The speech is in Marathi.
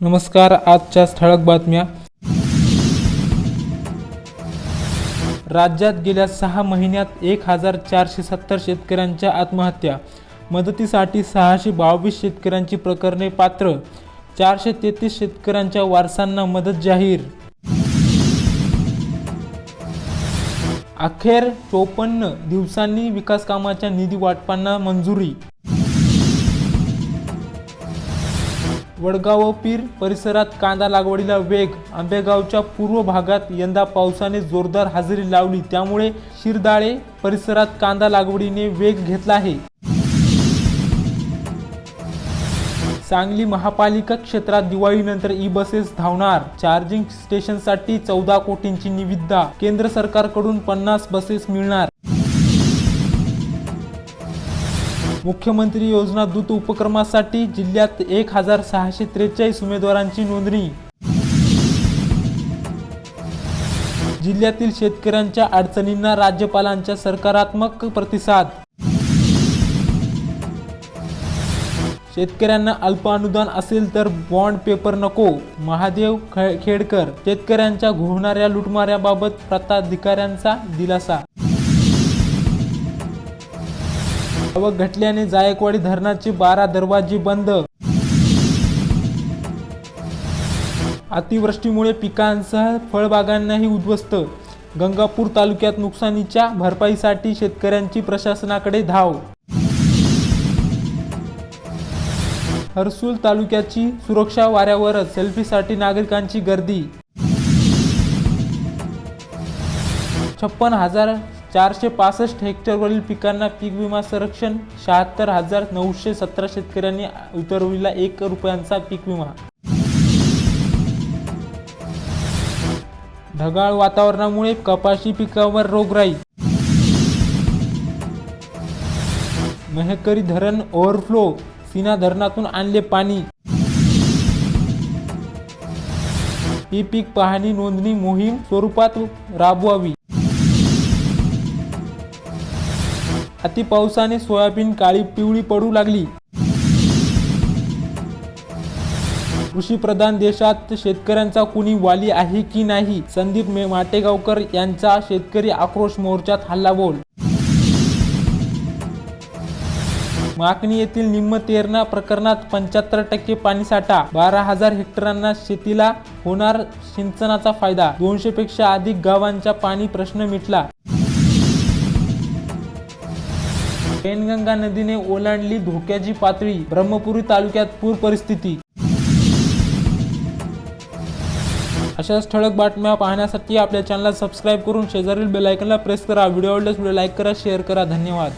नमस्कार आजच्या ठळक बातम्या. राज्यात गेल्या सहा महिन्यात एक हजार चारशे सत्तर शेतकऱ्यांच्या आत्महत्या. मदतीसाठी सहाशे बावीस शेतकऱ्यांची प्रकरणे पात्र. चारशे तेहतीस शेतकऱ्यांच्या वारसांना मदत जाहीर. अखेर चोपन्न दिवसांनी विकास कामाच्या निधी वाटपांना मंजुरी. वडगाव पीर परिसरात कांदा लागवडीला वेग. आंबेगावच्या पूर्व भागात यंदा पावसाने जोरदार हजेरी लावली. त्यामुळे शिरदाळे परिसरात कांदा लागवडीने वेग घेतला आहे. सांगली महापालिका क्षेत्रात दिवाळीनंतर ई बसेस धावणार. चार्जिंग स्टेशनसाठी चौदा कोटींची निविदा. केंद्र सरकारकडून पन्नास बसेस मिळणार. मुख्यमंत्री योजना दूत उपक्रमासाठी जिल्ह्यात एक हजार सहाशे त्रेचाळीस उमेदवारांची नोंदणी. जिल्ह्यातील शेतकऱ्यांच्या अडचणींना राज्यपालांच्या सकारात्मक प्रतिसाद. शेतकऱ्यांना अल्प अनुदान असेल तर बॉन्ड पेपर नको महादेव खेडकर. शेतकऱ्यांच्या घोळणाऱ्या लुटमाऱ्याबाबत प्रताधिकाऱ्यांचा दिलासा. आवक घटल्याने जायकवाडी धरणाचे बारा दरवाजे बंद. अतिवृष्टीमुळे पिकांसह फळबागांनाही उद्ध्वस्त. गंगापूर तालुक्यात नुकसानीच्या भरपाईसाठी शेतकऱ्यांची प्रशासनाकडे धाव. हरसूल तालुक्याची सुरक्षा वाऱ्यावरच सेल्फीसाठी नागरिकांची गर्दी. छप्पन हजार चारशे पासष्ट हेक्टरवरील पिकांना पीक विमा संरक्षण शहात्तर हजार नऊशे सतरा शेतकऱ्यांनी उतरविला एक रुपयांचा पीक विमा. ढगाळ वातावरणामुळे कपाशी पिकावर रोगराई. मेहकरी धरण ओव्हरफ्लो सीना धरणातून आणले पाणी. ही पीक पाहणी नोंदणी मोहीम स्वरूपात राबवावी. अतिपावसाने सोयाबीन काळी पिवळी पडू लागली. कृषी प्रधान देशात शेतकऱ्यांचा कुणी वाली आहे की नाही? संदीप माटेगावकर यांचा शेतकरी आक्रोश मोर्चात हल्लाबोल. माकणी येथील निम्न तेरणा प्रकरणात पंच्याहत्तर टक्के पाणीसाठा बारा हजार हेक्टरांना शेतीला होणार सिंचनाचा फायदा दोनशे पेक्षा अधिक गावांचा पाणी प्रश्न मिटला. पेनगंगा नदीने ओलांडली धोक्याची पातळी ब्रह्मपुरी तालुक्यात पूर परिस्थिती. अशाच ठळक बातम्या पाहण्यासाठी आपल्या चॅनलला सबस्क्राईब करून शेजारील बेल प्रेस करा. व्हिडिओ आवडल्यास व्हिडिओ लाईक करा शेअर करा. धन्यवाद.